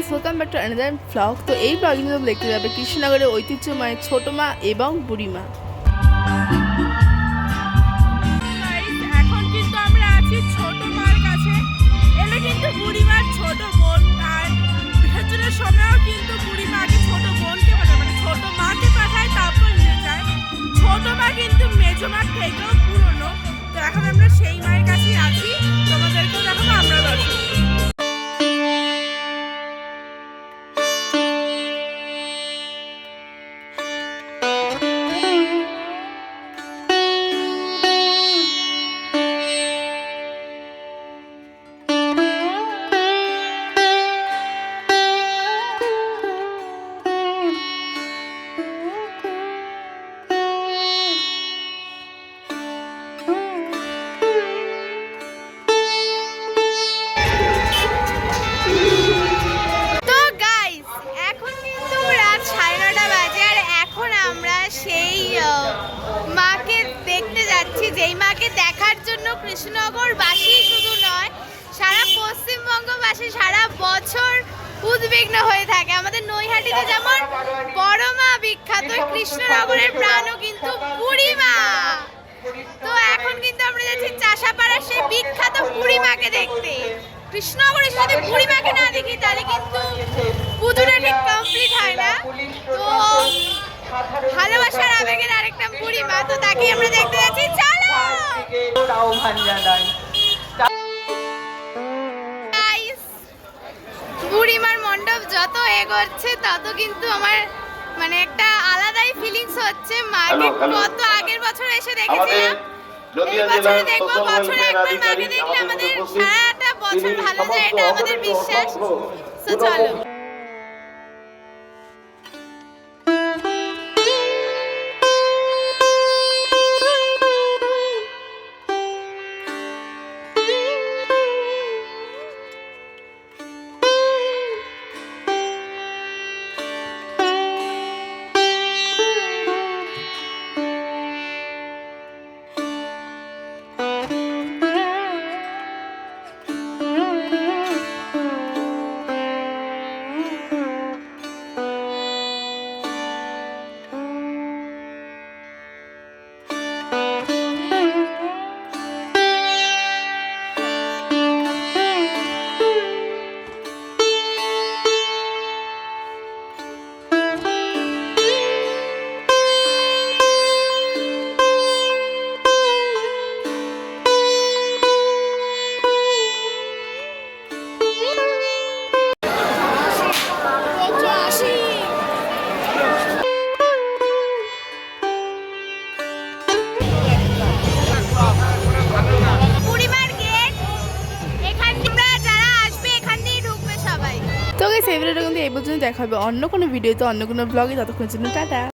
Guys welcome back to another blog তো এই ব্লগে কিন্তু দেখতে যাবে কৃষ্ণনগরের ঐতিহ্যময় ছোট মা এবং বুড়িমা সেই মাকে দেখতে যাচ্ছি। যেই মাকে দেখার জন্য কৃষ্ণনগরবাসী শুধু নয়, সারা পশ্চিমবঙ্গবাসী সারা বছর উদ্বিগ্ন হয়ে থাকে। আমাদের নৈহাটিতে যেমন বড় মা বিখ্যাত কৃষ্ণনগরের প্রাণও কিন্তু বুড়ি তো এখন কিন্তু আমরা যাচ্ছি চাষাপাড়ার সেই বিখ্যাত বুড়িমাকে দেখতে। কৃষ্ণনগরে যদি বুড়িমাকে না দেখি, তাহলে কিন্তু পুজোটা ঠিক কমপ্লিট হয় না। তো ভালোবাসার আবেগের আরেকটা বুড়িমা তো তাকে আমরা দেখতে যাচ্ছি। চলো! আহ্বান জানাই বুড়িমার মণ্ডপ যত এগোচ্ছে তত কিন্তু আমার মানে একটা আলাদাই ফিলিংস হচ্ছে। মাকে কত আগের বছর এসে দেখেছিলাম। এই বছরে দেখব বছরে একবার মাকে দেখলে আমাদের সারাটা বছর ভালো যায় এটা আমাদের বিশ্বাস। তো চলো। বুড়িমার গাইস এই ভিডিওটা কিন্তু এই পর্যন্ত দেখা হবে। অন্য কোনো ভিডিওতে অন্য কোনো ব্লগে ততক্ষণের জন্য টাটা।